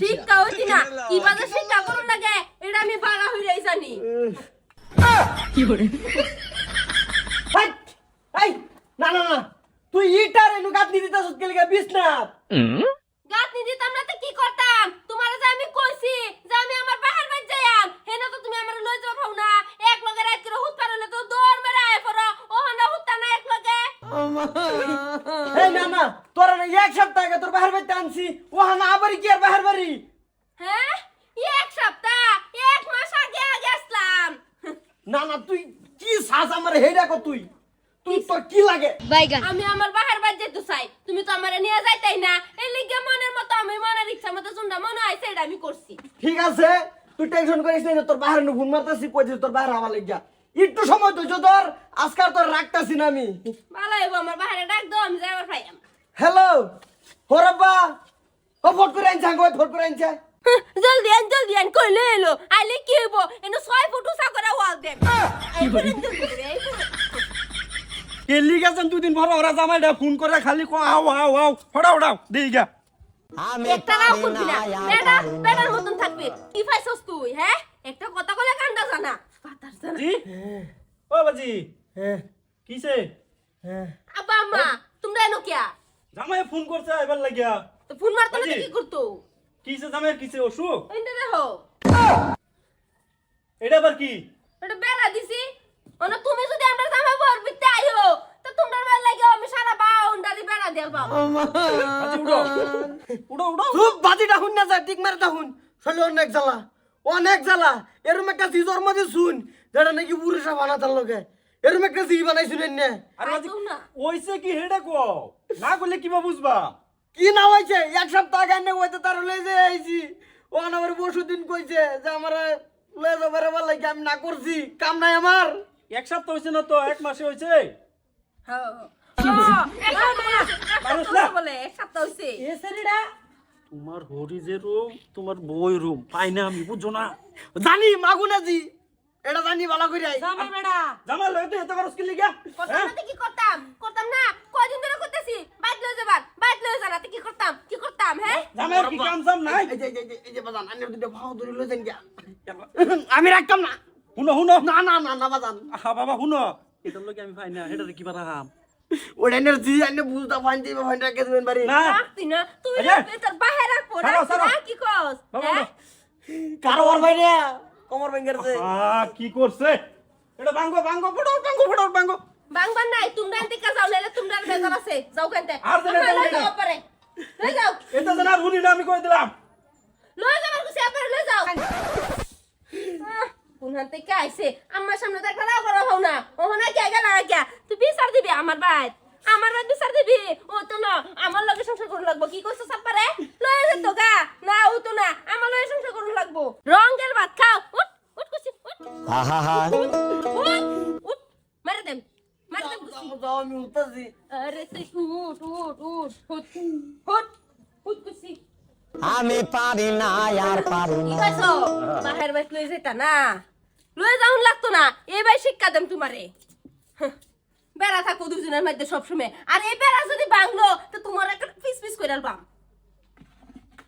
শিক্ষা হইতি না কি বাজে শিক্ষা করুন লাগে এটা আমি বাড়া হইরাই জানি। কি করে না না না তুই ইটার এনু গাতনি দিতাছ কে লিগা বিছনাত গাতনি দিতাম না তো কি করতাম তোমার যে আমি কইছি যে আমি আমার বাহার বাজ যাইয়াম হেন তো তুমি আমার লই যাও খাও না এক লগে রাত করে হুত পারলে তো দৌড় মেরে আয় পড়ো ও না হুতা না এক লগে এই না না তোর না এক সপ্তাহ আগে তোর বাহির বাড়িতে আনছি ওহা না আবার কি আর বাহির বাড়ি? হ্যাঁ এক সপ্তাহ এক মাস আগে আসলাম। না না তুই কি সাজ আমার হেডা কো তুই? তুই তোর কি লাগে? আমি আমার বাহার বাজ যেতে চাই তুমি তো আমারে নিয়ে যাইতাই না। এই লিগে মনের মতো আমি মনের ইচ্ছা মতো শুনটা মনে হয় সেটা আমি করছি। ঠিক আছে তুই টেনশন করিস না তোর বাহির নু ফোন মারতাছি কইছিস তোর বাহির আমার লাগিয়া একটু সময় তুই তোর? আজকাল তোর রাখতাছি না আমি। আমার ডাক দাও হ্যালো হরব্বা ও ফট করে আনছা করে আনছা। জলদি আন জলদি আন কই লই এলো। আইলে কি হইব? এনো ছয় ফুট উঁচা করে ওয়াল দেন। কেলি গেছেন দুদিন ভর ওরা জামাইটা ফোন করে খালি কো আও আও আও ফড়াও ফড়াও দেই গা। একটা নাও করবি না। বেটা বেটার মতন থাকবি। কি পাইছস তুই হ্যাঁ? একটা কথা কলে কান্দা জানা পাতার জানা জি? ও বাজি কিসে? হ্যাঁ আব্বা আম্মা তোমরা এনো কিয়া? জামাই ফোন করছে এবার লাগিয়া। তো ফোন মারতো না কি করতো? কিসে জামাই কিসে অসুখ? এন্ডে দেখো। এটা আবার কি? এটা বেড়া দিছি। অন তুমি যদি আমরা জামা বর বিতে আইও তো তোমরা বেলা লাগে আমি সারা বাউন্ডারি বেড়া দেব বাবা উড়ো উড়ো উড়ো খুব বাজিটা হুন না যায় টিক মারে তা হুন শৈল অনেক জ্বালা অনেক জ্বালা। এরম একটা চিজর মধ্যে শুন যেটা নাকি পুরুষা বানাতার লোকে এরম একটা চিজ বানাই শুনেন না আর না। ওইসে কি হেডে কো না করলে কিবা বুঝবা? কি না হয়েছে এক সপ্তাহ আগে আনে হইতে তার লয়ে যে আইছি। ও আমার পরশু দিন কইছে যে আমার লয়ে যাবার আবার লাগে আমি না করছি। কাম নাই আমার। এক সপ্তাহ হয়েছে না তো এক মাসে হয়েছে হ্যাঁ এক সপ্তাহ বলে এক সপ্তাহ হইছে। তোমার হরি যে রুম তোমার বই রুম পাই না আমি বুঝছ না। জানি মাগুনাজি এটা জানি ভালো করে জামাই লয়ে তো এত খরচ কি লিগা করতাম না তো কি করতাম? করতাম না। কয়দিন ধরে করতেছি? বাইক লয়ে যাবার বাইক লয়ে যারা তো কি করতাম? কি করতাম হ্যাঁ? জামাই কি কাম সাম নাই? এই যে এই যে এই যে বাজান আনে দুটো ভাও ধরে লয়ে যান গিয়া। আমি রাখতাম না। শুনো শুনো। না না না না বাজান। আহা বাবা শুনো। এটার লগে আমি পাই না এটা কি পারা হাম ওটা এনার্জি আনে বুঝতা ফাইন দিবে ফাইন রাখে দিবেন বাড়ি। না। রাখতি না। তুই তোর বাহির রাখব। না কি কস? বাবা, হ্যাঁ? কারও আর ভাই রে কমর ভেঙ্গেছে আহ, কি করছে? এটা ভাঙ্গো ভাঙ্গো ফটো ভাঙ্গো ফটো ভাঙ্গো বাংবার নাই তোমরা এনতে কা যাও নাইলে তোমরা বেজার আছে। যাও কেনতে আর যাও যাও। না। পারে লয়ে যাও। এটা আর শুনি না আমি কই দিলাম। লয়ে যাবার কুছে পারে লয়ে যাও। কোন হাতে কে আইছে? আমার সামনে তো একটা না। ও না কে গেল কে তুই বিচার দিবি আমার ভাই আমার ভাই বিচার দিবি? ও তো না আমার লগে সংসার করুন লাগবো। কি কইছ সব পারে? লয়ে যেত গা না ও তো না আমার লগে সংসার করুন লাগবো। রঙের ভাত খাও উঠ উঠ কুছি মারে মারে আমি উঠতেছি আরে তুই উঠ উঠ উঠ উঠ উঠ উঠ কুছি আমি পারি না আর পারি না বাহির বাইক লই যেতা না লই যাউন লাগতো না এই বাই শিক্ষা দেম তোমারে বেড়া থাকো দুজনের মধ্যে সবসময় আর এই বেড়া যদি বাংলো তো তোমার একটা পিস পিস করে আলবাম